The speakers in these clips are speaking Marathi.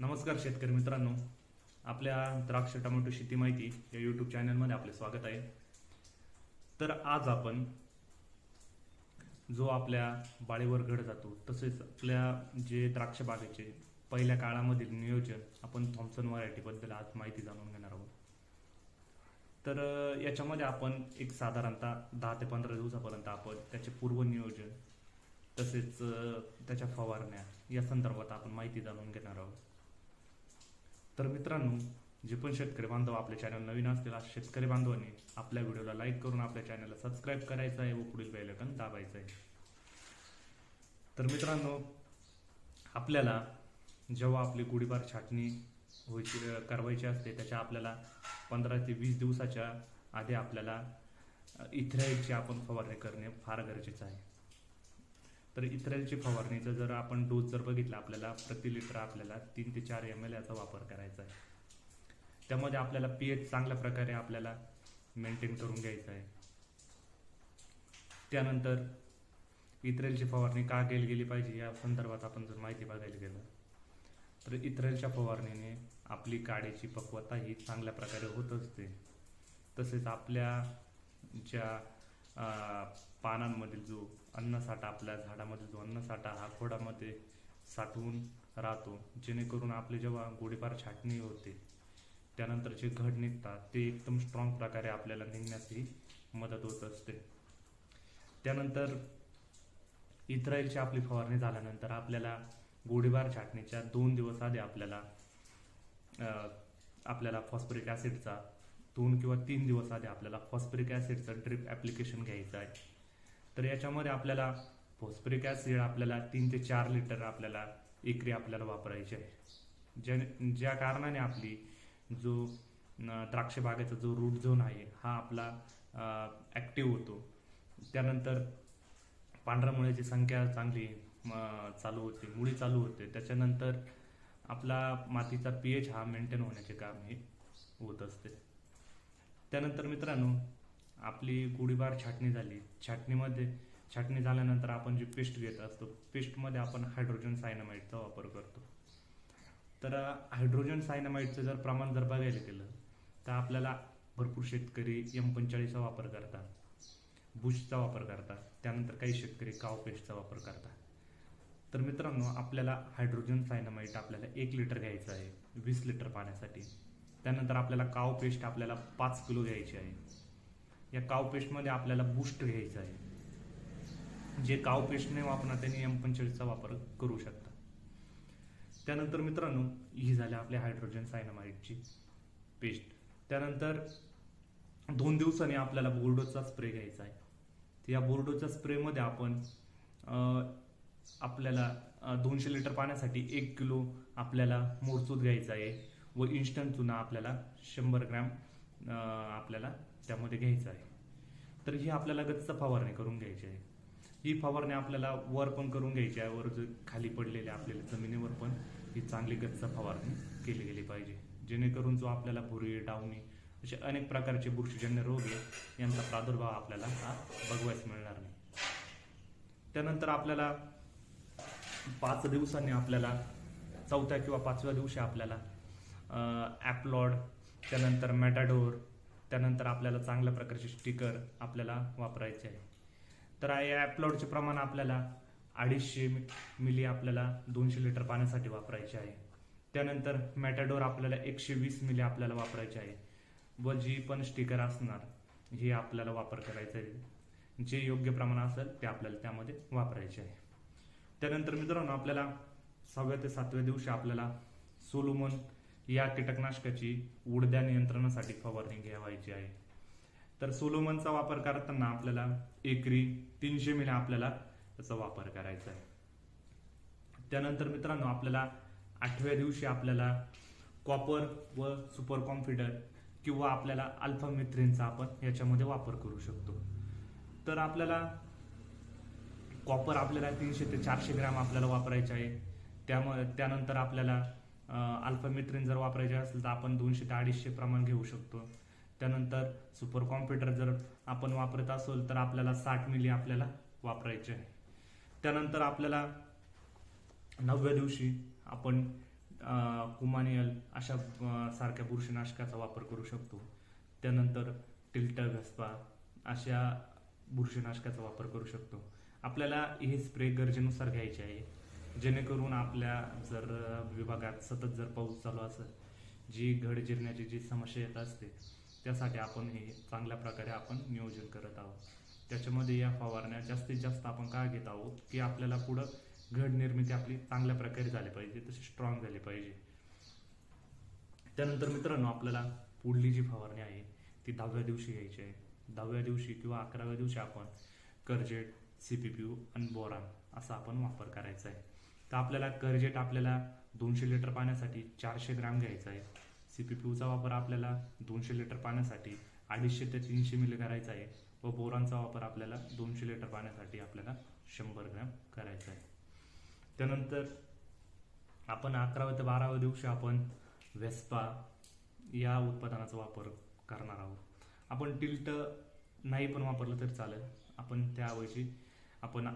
नमस्कार शेतकरी मित्रांनो. आपल्या द्राक्ष टोमॅटो शेती माहिती या युट्यूब चॅनलमध्ये आपले स्वागत आहे. तर आज आपण जो आपल्या बाळेवर घड जातो तसेच आपल्या जे द्राक्ष बागेचे पहिल्या काळामधील नियोजन आपण थॉम्सन व्हरायटीबद्दल आज माहिती जाणून घेणार आहोत. तर याच्यामध्ये आपण एक साधारणतः दहा ते पंधरा दिवसापर्यंत आपण त्याचे पूर्व नियोजन तसेच त्याच्या फवारण्या या संदर्भात आपण माहिती जाणून घेणार आहोत. तर मित्रांनो जे पण शेतकरी बांधव आपल्या चॅनल नवीन असतील अशा शेतकरी बांधवांनी आपल्या व्हिडिओला लाईक करून आपल्या चॅनलला सबस्क्राईब करायचं आहे व पुढील बेलकन दाबायचं आहे. तर मित्रांनो आपल्याला जेव्हा आपली गुढीबार छाटणी व्हायची करवायची असते त्याच्या आपल्याला पंधरा ते वीस दिवसाच्या आधी आपल्याला अ, आपण फवारणी करणे फार गरजेचं आहे. तर इथ्राईलची फवारणीचा जर आपण डोस जर बघितला आपल्याला प्रति लिटर आपल्याला तीन ते चार एम एल याचा वापर करायचा आहे. त्यामध्ये आपल्याला पी एच चांगल्या प्रकारे आपल्याला मेंटेन करून घ्यायचं आहे. त्यानंतर इथ्रेलची फवारणी का केली गेली पाहिजे या संदर्भात आपण जर माहिती बघायला गेलं तर इथ्रेलच्या फवारणीने आपली काडीची पक्वता ही चांगल्या प्रकारे होत असते. तसेच आपल्या ज्या पानांमधील जो अन्नसाठा आपल्या झाडामधील जो अन्नसाठा हा खोडामध्ये साठवून राहतो. जेणेकरून आपले जेव्हा गोडीपार छाटणी होते त्यानंतर जे घड निघतात ते एकदम स्ट्रॉंग प्रकारे आपल्याला निघण्यासही मदत होत असते. त्यानंतर इस्रायलची आपली फवारणी झाल्यानंतर आपल्याला गोळीबार छाटणीच्या दोन दिवस आधी आपल्याला आपल्याला फॉस्फरिक ॲसिडचा दोन किंवा तीन दिवस आधी आपल्याला फॉस्फरिक ॲसिडचं ड्रिप ॲप्लिकेशन घ्यायचं आहे. तर याच्यामध्ये आपल्याला फॉस्फरिक ॲसिड आपल्याला तीन ते चार लिटर आपल्याला एकरी आपल्याला वापरायची आहे. ज्या ज्या कारणाने आपली जो द्राक्षबागेचा द्राक्ष बागेचा जो रूट झोन आहे हा आपला ॲक्टिव्ह होतो. त्यानंतर पांढऱ्या मुळ्याची संख्या चांगली चालू होते मुळी चालू होते त्याच्यानंतर आपला मातीचा पी एच हा मेंटेन होण्याचे काम हे होत असते. त्यानंतर मित्रांनो आपली गोळीबार छाटणी झाली. छाटणीमध्ये छाटणी झाल्यानंतर आपण जी पेस्ट घेत असतो पेस्टमध्ये आपण हायड्रोजन सायनामाइडचा वापर करतो. तर हायड्रोजन सायनामाइडचं जर प्रमाण जर बघायला गेलं तर आपल्याला भरपूर शेतकरी एम पंचाळीसचा वापर करतात बुशचा वापर करतात त्यानंतर काही शेतकरी काव पेस्टचा वापर करतात. तर मित्रांनो आपल्याला हायड्रोजन सायनामाइट आपल्याला एक लिटर घ्यायचं आहे वीस लिटर पाण्यासाठी. त्यानंतर आपल्याला काव पेस्ट आपल्याला पाच किलो घ्यायची आहे. या काव पेस्टमध्ये आपल्याला बूस्ट घ्यायचं आहे. जे काव पेस्ट नाही वापरणार त्यांनी एम पंचेचाळीसचा वापर करू शकता. त्यानंतर मित्रांनो ही झाल्या आपल्या हायड्रोजन सायनामाइडची पेस्ट त्यानंतर दोन दिवसांनी आपल्याला बोर्डोचा स्प्रे घ्यायचा आहे. तर या बोर्डोच्या स्प्रेमध्ये आपण आपल्याला दोनशे लिटर पाण्यासाठी एक किलो आपल्याला मोरचूत घ्यायचा आहे. व इन्स्टंट चुना आपल्याला शंभर ग्रॅम आपल्याला त्यामध्ये घ्यायचा आहे. तर ही आपल्याला गच्च फवारणी करून घ्यायची आहे. ही फवारणी आपल्याला वर पण करून घ्यायची आहे. वर जो खाली पडलेल्या आपल्याला जमिनीवर पण ही चांगली गच्च फवारणी केली गेली पाहिजे. जेणेकरून जो आपल्याला भुरी डावणी असे अनेक प्रकारचे बुरशीजन्य रोग आहे यांचा प्रादुर्भाव आपल्याला हा बघवायच मिळणार नाही. त्यानंतर आपल्याला पाच दिवसांनी आपल्याला चौथ्या किंवा पाचव्या दिवशी आपल्याला ॲपलॉड त्यानंतर मॅटाडोर त्यानंतर आपल्याला चांगल्या प्रकारचे स्टिकर आपल्याला वापरायचे आहे. तर या ॲपलॉडचे प्रमाण आपल्याला अडीचशे मिली आपल्याला दोनशे लिटर पाण्यासाठी वापरायचे आहे. त्यानंतर मॅटाडोर आपल्याला एकशे वीस मिली आपल्याला वापरायचे आहे. व जी पण स्टिकर असणार हे आपल्याला वापर करायचं आहे. जे योग्य प्रमाण असेल ते आपल्याला त्यामध्ये वापरायचे आहे. त्यानंतर मित्रांनो आपल्याला सहाव्या ते सातव्या दिवशी आपल्याला सोलोमन या कीटकनाशकाची उडद्या नियंत्रणासाठी फवारणी घ्यावायची आहे. तर सोलोमनचा वापर करताना आपल्याला एकरी तीनशे मिली आपल्याला त्याचा वापर करायचा आहे. त्यानंतर मित्रांनो आपल्याला आठव्या दिवशी आपल्याला कॉपर व सुपर कॉम्फिडर किंवा आपल्याला अल्फा मिथ्रिनचा आपण याच्यामध्ये वापर करू शकतो. तर आपल्याला कॉपर आपल्याला तीनशे ते चारशे ग्रॅम आपल्याला वापरायचे आहे. त्यामुळे त्यानंतर आपल्याला अल्फामिथ्रिन जर वापरायचे असेल तर आपण दोनशे ते अडीचशे प्रमाण घेऊ शकतो. त्यानंतर सुपर कॉम्प्युटर जर आपण वापरत असेल तर आपल्याला साठ मिली आपल्याला वापरायचे आहे. त्यानंतर आपल्याला नवव्या दिवशी आपण कुमानियल अशा सारख्या बुरशीनाशकाचा वापर करू शकतो. त्यानंतर टिल्टा घसपा अशा बुरशीनाशकाचा वापर करू शकतो. आपल्याला हे स्प्रे गरजेनुसार घ्यायचे आहे. जेणेकरून आपल्या जर विभागात सतत जर पाऊस चालू असेल जी घड जिरण्याची जी समस्या येत असते त्यासाठी आपण हे चांगल्या प्रकारे आपण नियोजन करत आहोत. त्याच्यामध्ये या फवारण्या जास्तीत जास्त आपण का घेत आहोत की आपल्याला पुढं घड निर्मिती आपली चांगल्या प्रकारे झाली पाहिजे तशी स्ट्रॉंग झाली पाहिजे. त्यानंतर मित्रांनो आपल्याला पुढली जी फवारणी आहे ती दहाव्या दिवशी घ्यायची आहे. दहाव्या दिवशी किंवा अकराव्या दिवशी आपण करजेट सीपीपीयू आणि बोरान असा आपण वापर करायचा आहे. तर आपल्याला करजेट आपल्याला दोनशे लिटर पाण्यासाठी चारशे ग्राम घ्यायचा आहे. सी पी पी यूचा वापर आपल्याला दोनशे लिटर पाण्यासाठी अडीचशे ते तीनशे मिली करायचा आहे व बोरांचा वापर आपल्याला दोनशे लिटर पाण्यासाठी आपल्याला शंभर ग्रॅम करायचा आहे. त्यानंतर आपण अकराव्या ते बाराव्या दिवशी आपण वेस्पा या उत्पादनाचा वापर करणार आहोत. आपण टिल्ट नाही पण वापरलं तरी चालेल. आपण त्याऐवजी आपण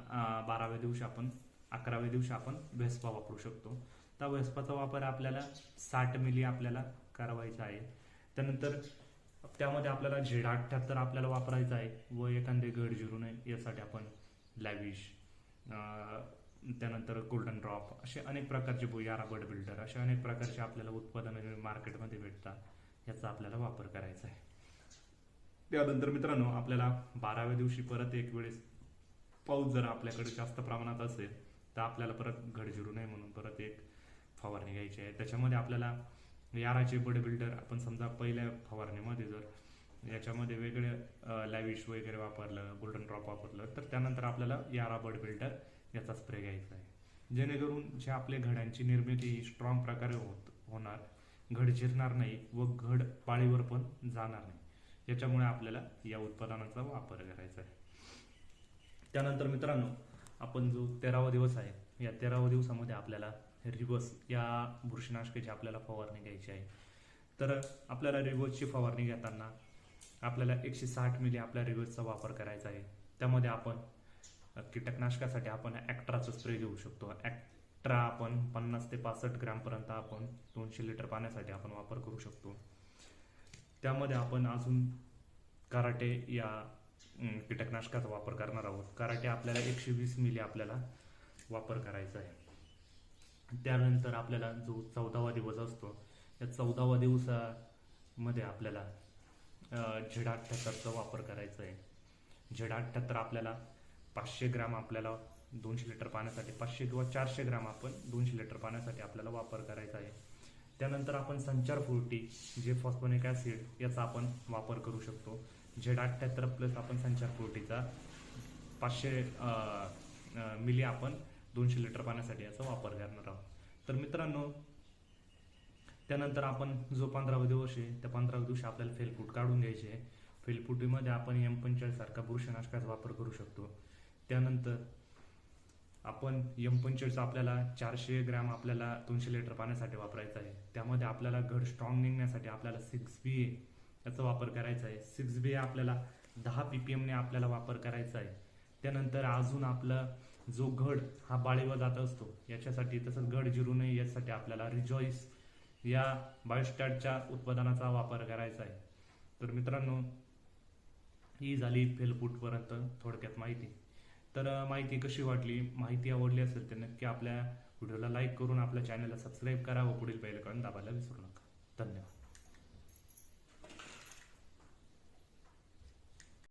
बाराव्या दिवशी आपण अकराव्या दिवशी आपण वेस्पा वापरू शकतो. त्या वेस्पाचा वापर आपल्याला साठ मिली आपल्याला करावायचा आहे. त्यानंतर त्यामध्ये आपल्याला झेडा अठ्ठ्याहत्तर आपल्याला वापरायचा आहे व एखादे गड जिरू नये यासाठी आपण लॅविश त्यानंतर गोल्डन ड्रॉप असे अनेक प्रकारचे बोयारा बड बिल्डर असे अनेक प्रकारचे आपल्याला उत्पादनं मार्केटमध्ये भेटतात याचा आपल्याला वापर करायचा आहे. त्यानंतर मित्रांनो आपल्याला बाराव्या दिवशी परत एक वेळेस पाऊस जर आपल्याकडे जास्त प्रमाणात असेल तर आपल्याला परत गडजिरू नये म्हणून परत एक फवारणी घ्यायची आहे. त्याच्यामध्ये आपल्याला याराचे बर्ड बिल्डर आपण समजा पहिल्या फवारणीमध्ये जर याच्यामध्ये वेगळे लॅविश वगैरे वापरलं गोल्डन ड्रॉप वापरलं तर त्यानंतर आपल्याला यारा बड बिल्डर याचा स्प्रे घ्यायचा आहे. जेणेकरून जे आपल्या घडांची निर्मिती ही स्ट्रॉंग प्रकारे होत होणार घड झिरणार नाही व घड पाळीवर पण जाणार नाही. याच्यामुळे आपल्याला या उत्पादनाचा वापर करायचा आहे. त्यानंतर मित्रांनो आपण जो तेरावा दिवस आहे या तेरावा दिवसामध्ये आपल्याला रिवर्स या बुरशीनाशकाची आपल्याला फवारणी घ्यायची आहे. तर आपल्याला रिवर्सची फवारणी घेताना आपल्याला एकशे साठ मिली आपल्या रिवर्सचा वापर करायचा आहे. त्यामध्ये आपण कीटकनाशकासाठी आपण ॲक्ट्राचा स्प्रे घेऊ शकतो. ॲक्ट्रा आपण पन्नास ते पासष्ट ग्रॅमपर्यंत आपण दोनशे लिटर पाण्यासाठी आपण वापर करू शकतो. त्यामध्ये आपण अजून कराटे या कीटकनाशकाचा वापर करणार आहोत. कराटे आपल्याला एकशे वीस मिली आपल्याला वापर करायचा आहे. त्यानंतर आपल्याला जो चौदावा दिवस असतो या चौदावा दिवसामध्ये आपल्याला झेडा अठ्ठ्याहत्तरचा वापर करायचा आहे. झेडा अठ्ठ्याहत्तर आपल्याला पाचशे ग्राम आपल्याला दोनशे लिटर पाण्यासाठी पाचशे किंवा चारशे ग्राम आपण दोनशे लिटर पाण्यासाठी आपल्याला वापर करायचा आहे. त्यानंतर आपण संचार फुरटी जे फॉस्फोनिक ॲसिड याचा आपण वापर करू शकतो. झेड अठ्ठ्याहत्तर प्लस आपण संचार कोटीचा पाचशे मिली आपण दोनशे लिटर पाण्यासाठी याचा वापर करणार आहोत. तर मित्रांनो त्यानंतर आपण जो पंधरावा दिवस आहे त्या पंधराव्या दिवशी आपल्याला फेलफूट काढून घ्यायचे आहे. फेलफुटीमध्ये आपण एम पंचाळीस सारखा बुरशनाशकाचा वापर करू शकतो. त्यानंतर आपण एम पंचेचाळीस आपल्याला चारशे ग्रॅम आपल्याला दोनशे लिटर पाण्यासाठी वापरायचं आहे. त्यामध्ये आपल्याला घड स्ट्रॉंग निघण्यासाठी आपल्याला सिक्स बी याचा वापर करायचा आहे. सिक्स बी आपल्याला दहा पी पी एमने आपल्याला वापर करायचा आहे. त्यानंतर अजून आपला जो घड हा बाळीवर जात असतो याच्यासाठी तसंच घड जिरू नये यासाठी आपल्याला रिजॉईस या बायोस्टॅटच्या उत्पादनाचा वापर करायचा आहे. तर मित्रांनो ही झाली फेलफूटपर्यंत थोडक्यात माहिती. तर माहिती कशी वाटली? माहिती आवडली असेल तर नक्की आपल्या व्हिडिओला लाईक करून आपल्या चॅनलला सबस्क्राईब करा व पुढील पहिलं दाबायला विसरू नका. धन्यवाद.